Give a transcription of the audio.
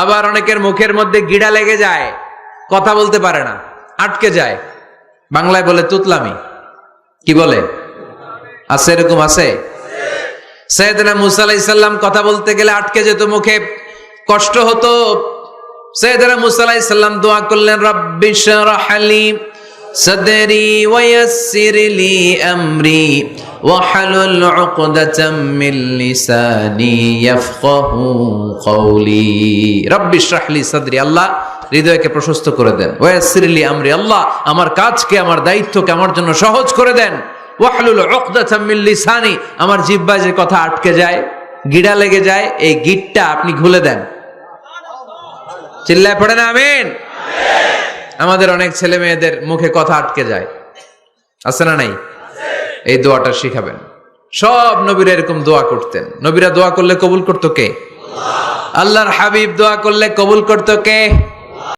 আবার অনেকের মুখের মধ্যে গিড়া লেগে যায়, কথা বলতে পারে না, আটকে যায়। বাংলায় বলে তুতলামি। কি বলে? আছে এরকম আছে? সৈয়দনা মুসা আলাইসাল্লাম কথা বলতে গেলে আটকে যেত মুখে, কষ্ট হতো। সৈয়দনা মুসা আলাইসাল্লাম দোয়া করলেন রব্বিশ রাহালি সাদরি ওয়াইয়াসসিরলি আমরি واحلل عقدة من لساني يفقه قولي رب اشرح لي صدري আল্লাহ হৃদয়কে প্রশস্ত করে দেন ওয়াসিরলি আমরি আল্লাহ আমার কাজকে আমার দায়িত্বকে আমার জন্য সহজ করে দেন ওয়াহলুল উকদাতাম মিন লিসানি আমার জিহ্বায় যে কথা আটকে যায় গিড়া লেগে যায় এই গিটটা আপনি খুলে দেন চিল্লায় পড়ে না আমিন আমাদের অনেক ছেলে মেয়েদের মুখে কথা আটকে যায় আছে না নাই এই দোয়াটা শিখাবেন। সব নবীরা এরকম দোয়া করতেন। নবীরা দোয়া করলে কবুল করতো কে? আল্লাহর হাবিব দোয়া করলে কবুল করতো কে?